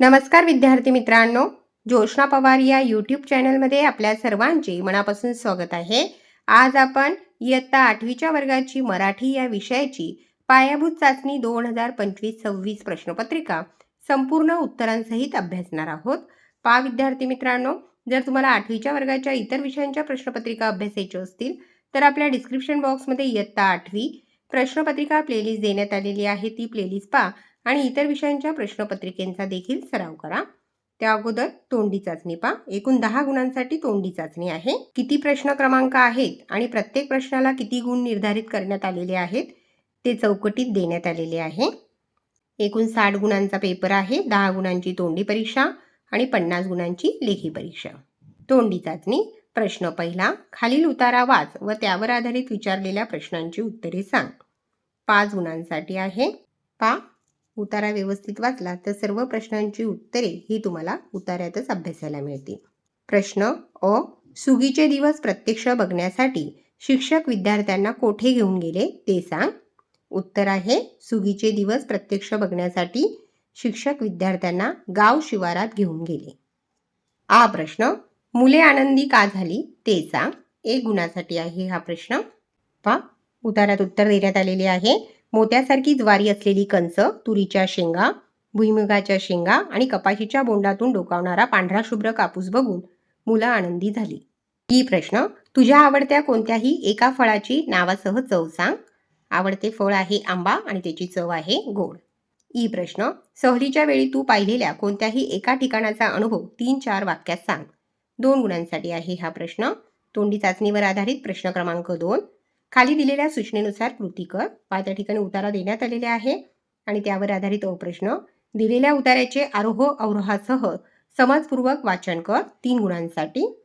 नमस्कार विद्यार्थी मित्रांनो. जोशना पवार या यूट्यूब चॅनलमध्ये आपल्या सर्वांचे मनापासून स्वागत आहे. आज आपण इयत्ता आठवीच्या वर्गाची मराठी या विषयाची पायाभूत चाचणी दोन हजार पंचवीस सव्वीस प्रश्नपत्रिका संपूर्ण उत्तरांसहित अभ्यासणार आहोत. पा विद्यार्थी मित्रांनो जर तुम्हाला आठवीच्या वर्गाच्या इतर विषयांच्या प्रश्नपत्रिका अभ्यासायच्या असतील तर आपल्या डिस्क्रिप्शन बॉक्समध्ये इयत्ता आठवी प्रश्नपत्रिका प्लेलिस्ट देण्यात आलेली आहे. ती प्लेलिस्ट पा आणि इतर विषयांच्या प्रश्नपत्रिकेंचा देखील सराव करा. त्या अगोदर तोंडी चाचणी पहा. एकूण दहा गुणांसाठी तोंडी चाचणी आहे. किती प्रश्न क्रमांक आहेत आणि प्रत्येक प्रश्नाला किती गुण निर्धारित करण्यात आलेले आहेत ते चौकटीत देण्यात आलेले आहे. एकूण साठ गुणांचा पेपर आहे. दहा गुणांची तोंडी परीक्षा आणि पन्नास गुणांची लेखी परीक्षा. तोंडी चाचणी. प्रश्न पहिला. खालील उतारा वाच व त्यावर आधारित विचारलेल्या प्रश्नांची उत्तरे सांग. पाच गुणांसाठी आहे. पा. उतारा व्यवस्थित वाचला तर सर्व प्रश्नांची उत्तरे ही तुम्हाला उतार्यातच अभ्यासायला मिळतील. प्रश्न अ. सुगीचे दिवस प्रत्यक्ष बघण्यासाठी शिक्षक विद्यार्थ्यांना कोठे घेऊन गेले ते सांग. उत्तर आहे सुगीचे दिवस प्रत्यक्ष बघण्यासाठी शिक्षक विद्यार्थ्यांना गाव शिवारात घेऊन गेले. आ प्रश्न मुले आनंदी का झाली ते सांग. एक गुणासाठी आहे हा प्रश्न. पा. उतारात उत्तर देण्यात आलेले आहे. मोत्यासारखी ज्वारी असलेली कंस तुरीच्या शेंगा भुईमुगाच्या शेंगा आणि कपाशीच्या बोंडातून डोकावणारा पांढरा शुभ्र कापूस बघून मुलं आनंदी झाली. ही प्रश्न तुझ्या आवडत्या कोणत्याही एका फळाची नावासह चव सांग? आवडते फळ आहे आंबा आणि त्याची चव आहे गोड. ई प्रश्न सहलीच्या वेळी तू पाहिलेल्या कोणत्याही एका ठिकाणाचा अनुभव तीन चार वाक्यात सांग. दोन गुणांसाठी आहे हा प्रश्न. तोंडी चाचणीवर आधारित प्रश्न क्रमांक दोन खाली दिलेल्या सूचनेनुसार कृती कर. पाय त्या ठिकाणी उतारा देण्यात आलेले आहे. आणि त्यावर आधारित प्रश्न. दिलेल्या उतार्याचे आरोह अवरोहासह समाजपूर्वक वाचन कर. तीन गुणांसाठी.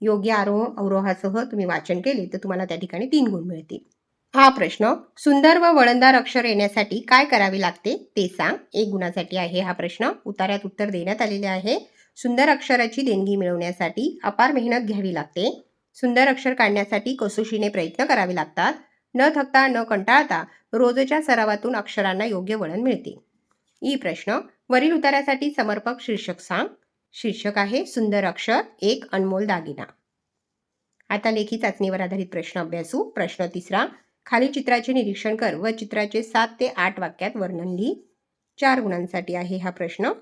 योग्य आरोह अवरोहासह तुम्ही वाचन केले तर तुम्हाला त्या ठिकाणी तीन गुण मिळतील. हा प्रश्न. सुंदर व वळणदार अक्षर येण्यासाठी काय करावे लागते? ते सांग. एक गुणासाठी आहे हा प्रश्न. उतार्यात उत्तर देण्यात आलेले आहे. सुंदर अक्षराची देणगी मिळवण्यासाठी अपार मेहनत घ्यावी लागते. सुंदर अक्षर काढण्यासाठी कसोशीने प्रयत्न करावे लागतात. न थकता न कंटाळता रोजच्या सरावातून अक्षरांना योग्य वळण मिळते. ई प्रश्न वरील उतारासाठी समर्पक शीर्षक सांग. शीर्षक आहे सुंदर अक्षर एक अनमोल दागिना. आता लेखी चाचणीवर आधारित प्रश्न अभ्यासू. प्रश्न तिसरा खाली चित्राचे निरीक्षण कर व चित्राचे सात ते आठ वाक्यात वर्णन लिही. चार गुणांसाठी आहे हा प्रश्न.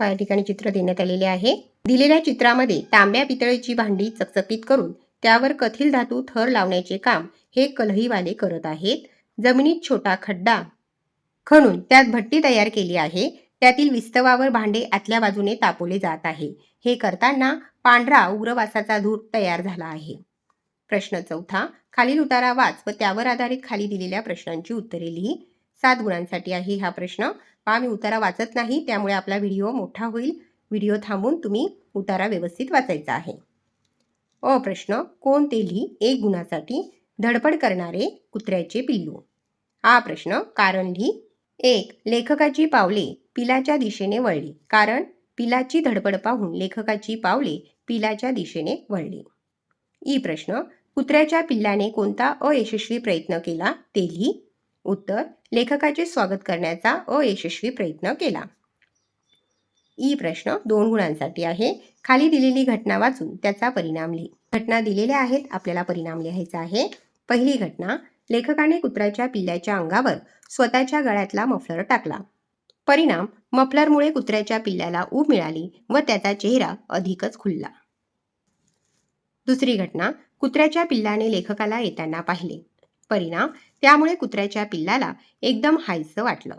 या ठिकाणी चित्र देण्यात आलेले आहे. दिलेल्या चित्रामध्ये तांब्या पितळेची भांडी चकचकीत करून त्यावर कथिल धातू थर लावण्याचे काम हे कलहीवाले करत आहेत. जमिनीत छोटा खड्डा खणून त्यात भट्टी तयार केली आहे. त्यातील विस्तवावर भांडे आतल्या बाजूने तापवले जात आहे. हे करताना पांढरा उग्रवासाचा धूर तयार झाला आहे. प्रश्न चौथा खालील उतारा वाच व त्यावर आधारित खाली दिलेल्या प्रश्नांची उत्तरे लिही. सात गुणांसाठी आहे हा प्रश्न. पहा मी उतारा वाचत नाही त्यामुळे आपला व्हिडिओ मोठा होईल. व्हिडिओ थांबून तुम्ही उतारा व्यवस्थित वाचायचा आहे. अ प्रश्न. कोण लिही एक गुणासाठी धडपड करणारे कुत्र्याचे पिल्लू? हा प्रश्न. कारण लिही एक लेखकाची पावले पिलाच्या दिशेने वळली. कारण पिलाची धडपड पाहून लेखकाची पावले पिलाच्या दिशेने वळली. ई प्रश्न. कुत्र्याच्या पिल्लाने कोणता अयशस्वी प्रयत्न केला? ते लिही उत्तर. लेखकाचे स्वागत करण्याचा अयशस्वी प्रयत्न केला. ई प्रश्न दोन गुणांसाठी आहे. खाली दिलेली घटना वाचून त्याचा परिणाम लिही. घटना दिलेल्या आहेत आपल्याला परिणाम लिहायचा आहे. पहिली घटना लेखकाने कुत्र्याच्या पिल्ल्याच्या अंगावर स्वतःच्या गळ्यातला मफलर टाकला. परिणाम मफलरमुळे कुत्र्याच्या पिल्ल्याला ऊब मिळाली व त्याचा चेहरा अधिकच खुलला. दुसरी घटना कुत्र्याच्या पिल्लाने लेखकाला येताना पाहिले. परिणाम त्यामुळे कुत्र्याच्या पिल्लाला एकदम हायसं वाटलं.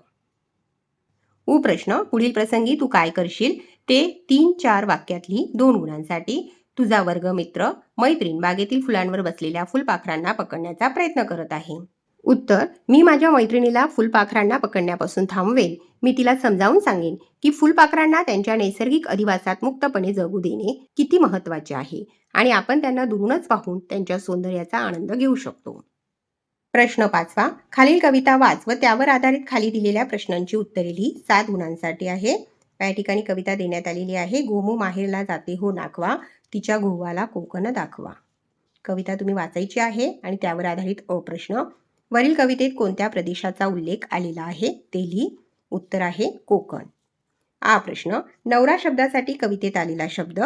उ प्रश्न पुढील प्रसंगी तू काय करशील? ते तीन चार वाक्यातली दोन गुणांसाठी तुझा वर्ग मित्र मैत्रीण बागेतील फुलांवर बसलेल्या फुलपाखरांना पकडण्याचा प्रयत्न करत आहे. उत्तर मी माझ्या मैत्रिणीला फुलपाखरांना पकडण्यापासून थांबवेन. मी तिला समजावून सांगेन की फुलपाखरांना त्यांच्या नैसर्गिक अधिवासात मुक्तपणे जगू देणे किती महत्त्वाचे आहे आणि आपण त्यांना दुरूनच पाहून त्यांच्या सौंदर्याचा आनंद घेऊ शकतो. प्रश्न पाचवा. खालील कविता वाच व त्यावर आधारित खाली दिलेल्या प्रश्नांची उत्तरे लिही. सात गुणांसाठी आहे. या ठिकाणी कविता देण्यात आलेली आहे. गोमू माहेरला जाते हो नाखवा तिच्या गोवाला कोकण दाखवा. कविता तुम्ही वाचायची आहे आणि त्यावर आधारित अप्रश्न. वरील कवितेत कोणत्या प्रदेशाचा उल्लेख आलेला आहे? ते लिही. उत्तर आहे कोकण. आ प्रश्न. नवरा शब्दासाठी कवितेत आलेला शब्द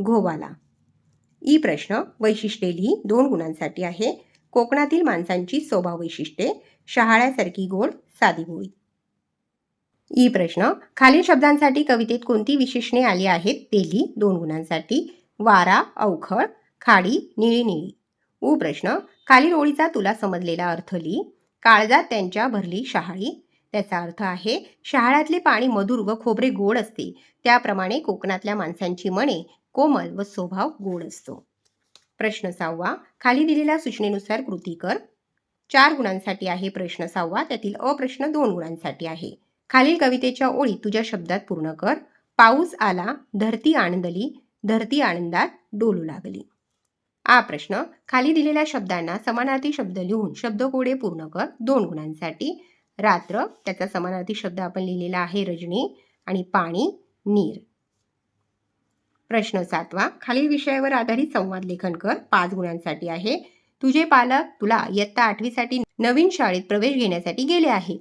घोवाला ई प्रश्न. वैशिष्ट्ये लिही. दोन गुणांसाठी आहे. कोकणातील माणसांची स्वभाव वैशिष्ट्ये शहाळ्यासारखी गोड साधी भोळी ई प्रश्न खालील शब्दांसाठी कवितेत कोणती विशेषणे आली आहेत? ते दोन गुणांसाठी. वारा अवखळ खाडी निळी निळी. उ प्रश्न खालील ओळीचा तुला समजलेला अर्थ ली. काळजात त्यांच्या भरली शहाळी. त्याचा अर्थ आहे शहाळ्यातले पाणी मधुर व खोबरे गोड असते. त्याप्रमाणे कोकणातल्या माणसांची मने कोमल व स्वभाव गोड असतो. प्रश्न सहावा. खाली दिलेल्या सूचनेनुसार कृती कर. चार गुणांसाठी आहे प्रश्न सहावा. त्यातील अप्रश्न दोन गुणांसाठी आहे. खालील कवितेच्या ओळी तुझ्या शब्दात पूर्ण कर. पाऊस आला धरती आनंदली धरती आनंदात डोलू लागली. आ प्रश्न. खाली दिलेल्या शब्दांना समानार्थी शब्द लिहून शब्दकोडे पूर्ण कर. दोन गुणांसाठी. रात्र. त्याचा समानार्थी शब्द आपण लिहिलेला आहे रजनी. आणि पाणी नीर. प्रश्न सातवा. खालील विषयावर आधारित संवाद लेखन कर. पाच गुणांसाठी आहे. तुझे पालक तुला इयत्ता आठवीसाठी नवीन शाळेत प्रवेश घेण्यासाठी गेले आहे.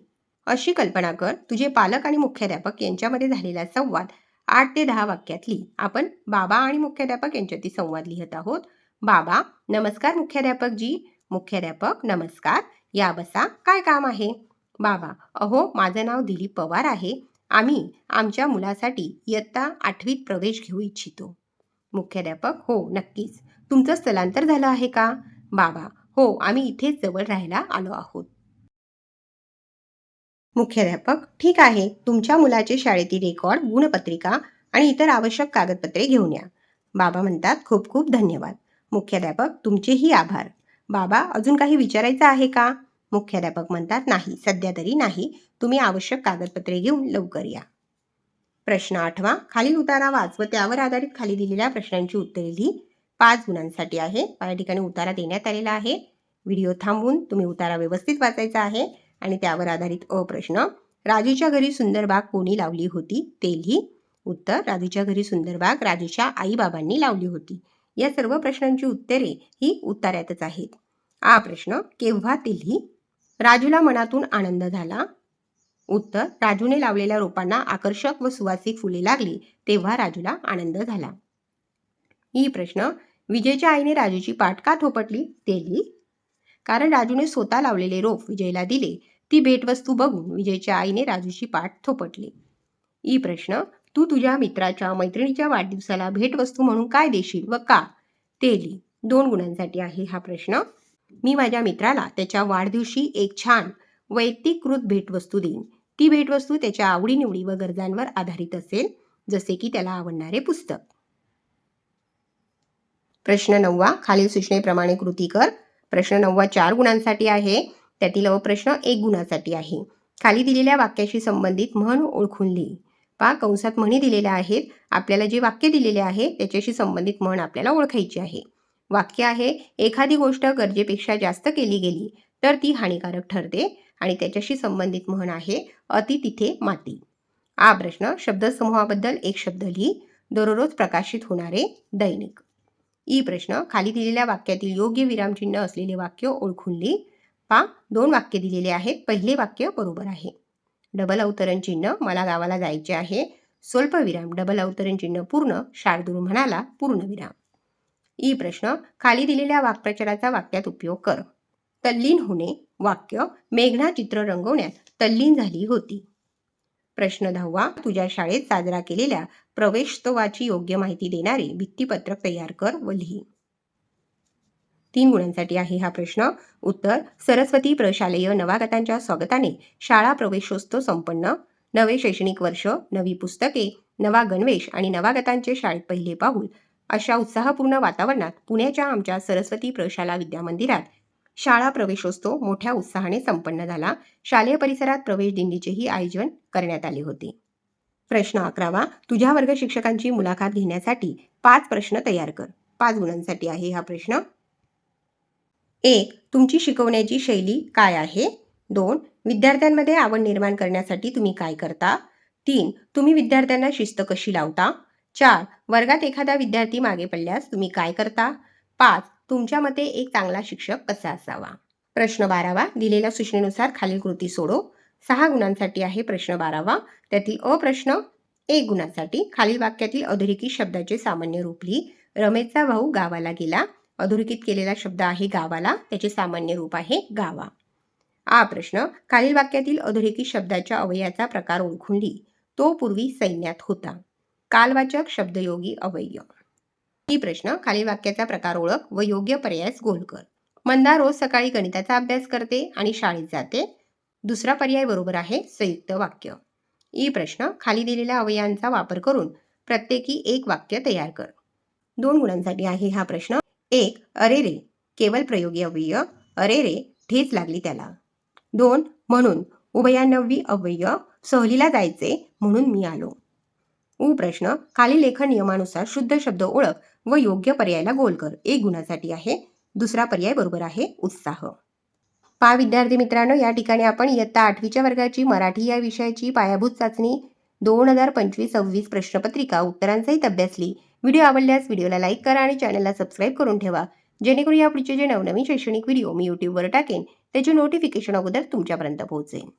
अशी कल्पना कर. तुझे पालक आणि मुख्याध्यापक यांच्यामध्ये झालेला संवाद आठ ते दहा वाक्यातली. आपण बाबा आणि मुख्याध्यापक यांच्यातील संवाद लिहित आहोत. बाबा नमस्कार मुख्याध्यापक जी मुख्याध्यापक नमस्कार. या बसा. काय काम आहे? बाबा अहो माझं नाव दिलीप पवार आहे. आम्ही आमच्या मुलासाठी इयत्ता आठवीत प्रवेश घेऊ इच्छितो. मुख्याध्यापक हो नक्कीच. तुमचं स्थलांतर झालं आहे का? बाबा हो आम्ही इथेच जवळ राहायला आलो आहोत. मुख्याध्यापक ठीक आहे. तुमच्या मुलाचे शाळेतील रेकॉर्ड गुणपत्रिका आणि इतर आवश्यक कागदपत्रे घेऊन या. बाबा म्हणतात खूप खूप धन्यवाद. मुख्याध्यापक तुमचेही आभार. बाबा अजून काही विचारायचं आहे का? मुख्याध्यापक म्हणतात नाही सध्या तरी नाही. तुम्ही आवश्यक कागदपत्रे घेऊन लवकर या. प्रश्न आठवा. खालील उतारा वाच व त्यावर आधारित खाली दिलेल्या प्रश्नांची उत्तरे लिही. पाच गुणांसाठी आहे. या ठिकाणी उतारा देण्यात आलेला आहे. व्हिडिओ थांबवून तुम्ही उतारा व्यवस्थित वाचायचा आहे आणि त्यावर आधारित अ प्रश्न. राजूच्या घरी सुंदर बाग कोणी लावली होती? ते लिही. उत्तर राजूच्या घरी सुंदर बाग राजूच्या आईबाबांनी लावली होती. या सर्व प्रश्नांची उत्तरे ही उतार्यातच आहेत. आ प्रश्न केव्हा ते लिही? राजूला मनातून आनंद झाला. उत्तर राजूने लावलेल्या रोपांना आकर्षक व सुवासिक फुले लागली तेव्हा राजूला आनंद झाला. ही प्रश्न विजयच्या आईने राजूची पाठ का थोपटली? ते लिही कारण राजूने स्वतः लावलेले रोप विजयला दिले. ती भेटवस्तू बघून विजयच्या आईने राजूची पाठ थोपटली. ई प्रश्न तू तुझ्या मित्राच्या मैत्रिणीच्या वाढदिवसाला भेटवस्तू म्हणून काय देशील व का? ते लिही दोन गुणांसाठी आहे हा प्रश्न. मी माझ्या मित्राला त्याच्या वाढदिवशी एक छान वैयक्तिकृत भेटवस्तू देईन. ती भेटवस्तू त्याच्या आवडीनिवडी व गरजांवर आधारित असेल जसे की त्याला आवडणारे पुस्तक. प्रश्न नववा खालील सूचनेप्रमाणे कृती कर. प्रश्न नववा चार गुणांसाठी आहे त्यातील प्रश्न एक गुणासाठी आहे. खाली दिलेल्या वाक्याशी संबंधित म्हण ओळखून लिही. पा कंसात म्हणी दिलेल्या आहेत. आपल्याला जे वाक्य दिलेले आहे त्याच्याशी संबंधित म्हण आपल्याला ओळखायची आहे. वाक्य आहे एखादी गोष्ट गरजेपेक्षा जास्त केली गेली तर ती हानिकारक ठरते आणि त्याच्याशी संबंधित म्हण आहे अति तिथे माती. आ प्रश्न शब्दसमूहाबद्दल एक शब्द लिही दररोज प्रकाशित होणारे दैनिक. ई प्रश्न खाली दिलेल्या वाक्यातील योग्य विरामचिन्ह असलेले वाक्य ओळखून लिही. पा दोन वाक्य दिलेले आहेत पहिले वाक्य बरोबर आहे. डबल अवतरण चिन्ह मला गावाला जायचे आहे. स्वल्पविराम डबल अवतरण चिन्ह पूर्ण शार्दूल म्हणाला पूर्णविराम ई प्रश्न खाली दिलेल्या वाक्प्रचाराचा वाक्यात उपयोग कर. तल्लीन होणे वाक्य मेघना चित्र रंगवण्यात तल्लीन झाली होती. प्रश्न दहावा तुझ्या शाळेत साजरा केलेल्या प्रवेशोत्सवाची योग्य माहिती देणारे भित्तीपत्रक तयार कर व लिही. तीन गुणांसाठी आहे हा प्रश्न. उत्तर सरस्वती प्रशालेय नवागतांच्या स्वागताने शाळा प्रवेशोत्सव संपन्न. नवे शैक्षणिक वर्ष नवी पुस्तके नवा गणवेश आणि नवागतांचे शाळेत पहिले पाऊल अशा उत्साहपूर्ण वातावरणात पुण्याच्या आमच्या सरस्वती प्रशाला विद्यामंदिरात शाळा प्रवेशोत्सव मोठ्या उत्साहाने संपन्न झाला. शालेय परिसरात प्रवेश दिंडीचेही आयोजन करण्यात आले होते. प्रश्न अकरावा तुझ्या वर्ग शिक्षकांची मुलाखत घेण्यासाठी पाच प्रश्न तयार कर. पाच गुणांसाठी आहे हा प्रश्न. एक तुमची शिकवण्याची शैली काय आहे? दोन विद्यार्थ्यांमध्ये आवड निर्माण करण्यासाठी तुम्ही काय करता? तीन तुम्ही विद्यार्थ्यांना शिस्त कशी लावता? चार. वर्गात एखादा विद्यार्थी मागे पडल्यास तुम्ही काय करता? पाच. तुमच्या मते एक चांगला शिक्षक कसा असावा? प्रश्न बारावा. दिलेल्या सूचनेनुसार खालील कृती सोडो सहा गुणांसाठी आहे प्रश्न बारावा. त्यातील अ प्रश्न एक गुणासाठी. खालील वाक्यातील अधोरेखित शब्दाचे सामान्य रूप लिही. रमेशचा भाऊ गावाला गेला. अधोरेखित केलेला शब्द आहे गावाला. त्याचे सामान्य रूप आहे गावा. आ प्रश्न. खालील वाक्यातील अधोरेखित शब्दाच्या अवयाचा प्रकार ओळखून लिही. तो पूर्वी सैन्यात होता. कालवाचक शब्दयोगी अवयव. ही प्रश्न खालील वाक्याचा प्रकार ओळख व योग्य पर्यायास गोल कर. मंदा रोज सकाळी गणिताचा अभ्यास करते आणि शाळेत जाते. दुसरा पर्याय बरोबर आहे संयुक्त वाक्य. ई प्रश्न खाली दिलेल्या अवयांचा वापर करून प्रत्येकी एक वाक्य तयार कर. दोन गुणांसाठी आहे हा प्रश्न. एक अरे रे केवळ प्रयोगी अव्यय अरे रे ठेच लागली त्याला. दोन म्हणून उभयानवी अव्यय सहलीला जायचे म्हणून मी आलो. उ प्रश्न खाली लेखन नियमानुसार शुद्ध शब्द ओळख व योग्य पर्यायाला गोल कर. एक गुणासाठी आहे. दुसरा पर्याय बरोबर आहे उत्साह. पा विद्यार्थी मित्रांनो या ठिकाणी आपण इयत्ता आठवीच्या वर्गाची मराठी या विषयाची पायाभूत चाचणी दोन हजार पंचवीस सव्वीस प्रश्नपत्रिका उत्तरांसहित अभ्यासली. व्हिडिओ आवडल्यास व्हिडिओला लाईक करा आणि चॅनलला सबस्क्राईब करून ठेवा. जेणेकरून या पुढचे जे नवनवीन शैक्षणिक व्हिडिओ मी यूट्यूबवर टाकेन त्याचे नोटिफिकेशन अगोदर तुमच्यापर्यंत पोहोचेल